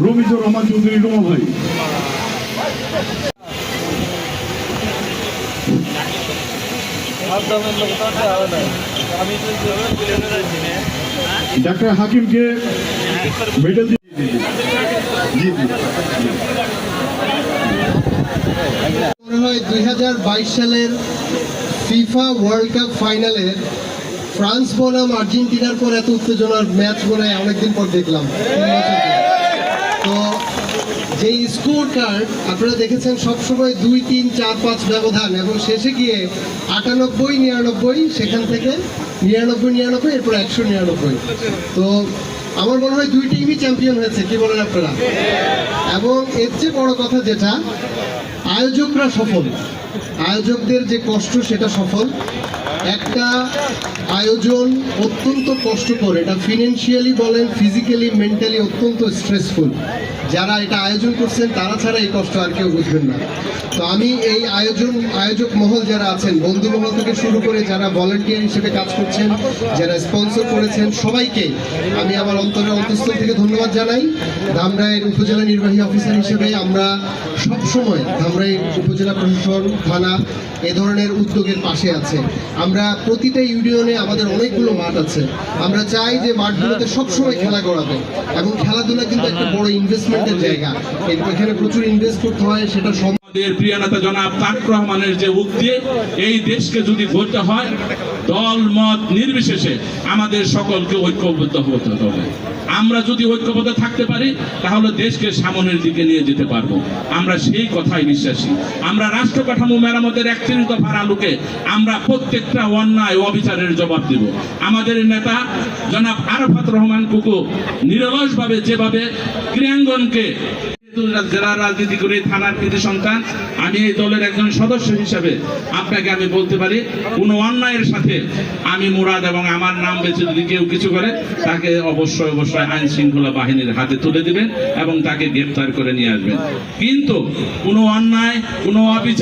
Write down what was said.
রমিজুর রহমান চৌধুরী ভাই। Doctor হাকিমকে medal হয় দুই হাজার বাইশ সালের ফিফা ওয়ার্ল্ড কাপ ফাইনালের ফ্রান্স বনাম আর্জেন্টিনার পর এত উত্তেজনার ম্যাচ মনে হয় অনেকদিন পর দেখলাম। যে স্কোর কার্ড আপনারা দেখেছেন, সবসময় দুই, তিন, চার, পাঁচ ব্যবধান এবং শেষে গিয়ে আটানব্বই, নিরানব্বই, সেখান থেকে নিরানব্বই নিরানব্বই, এরপর একশো নিরানব্বই। তো আমার মনে হয় দুই টিমই চ্যাম্পিয়ন হয়েছে, কি বলেন আপনারা? এবং এর চেয়ে বড় কথা যেটা, আয়োজকরা সফল। আয়োজকদের যে কষ্ট, সেটা সফল। একটা আয়োজন অত্যন্ত কষ্টকর, এটা ফিনান্সিয়ালি বলেন ফিজিক্যালি মেন্টালি অত্যন্ত স্ট্রেসফুল যারা এটা আয়োজন করছেন, তারা ছাড়া এই কষ্ট আর কেউ বুঝবেন না। তো আমি এই আয়োজন, আয়োজক মহল যারা আছেন, বন্ধু মহল থেকে শুরু করে যারা ভলেন্টিয়ার হিসেবে কাজ করছেন, যারা স্পন্সর করেছেন, সবাইকে আমি আমার অন্তরের অন্তঃস্থল থেকে ধন্যবাদ জানাই। ধামরাইয়ের উপজেলা নির্বাহী অফিসার হিসেবে আমরা সবসময় ধামরাই উপজেলা প্রশাসন, থানা এ ধরনের উদ্যোগের পাশে আছে। আমরা প্রতিটা ইউনিয়নে আমাদের অনেকগুলো মাঠ আছে। আমরা চাই যে মাঠগুলোতে সবসময় খেলা করাবে এবং খেলাধুলা কিন্তু একটা বড় ইনভেস্টমেন্টের জায়গা। এখানে প্রচুর ইনভেস্ট করতে হয়, সেটা আমাদের প্রিয় নেতা জনাব তাক রহমানের যে উক্তি, এই দেশকে যদি গড়তে হয় দল মত নির্বিশেষে আমাদের সকলকে ঐক্যবদ্ধ হতে হবে। আমরা যদি ঐক্যবদ্ধ থাকতে পারি, তাহলে দেশকে সামনের দিকে নিয়ে যেতে পারব। আমরা সেই কথাই বিশ্বাসী। আমরা রাষ্ট্র কাঠামো মেরামতের একত্রিশ দফার আলোকে আমরা প্রত্যেকটা অন্যায় অবিচারের জবাব দেব। আমাদের নেতা জনাব আরাফাত রহমান কুকু নিরলসভাবে যেভাবে ক্রিয়াঙ্গনকে জেলা রাজনীতি করে থানার কৃতি সন্তান, আমি এই দলের একজন সদস্য হিসাবে আপনাকে আমি বলতে পারি, কোনো অন্যায়ের সাথে আমি মুরাদ এবং আমার নাম বেছে যদি কেউ কিছু করে, তাকে অবশ্যই অবশ্যই আইন শৃঙ্খলা বাহিনীর হাতে তুলে দিবেন এবং তাকে গ্রেপ্তার করে নিয়ে আসবেন। কিন্তু কোনো অন্যায়, কোনো অবিচার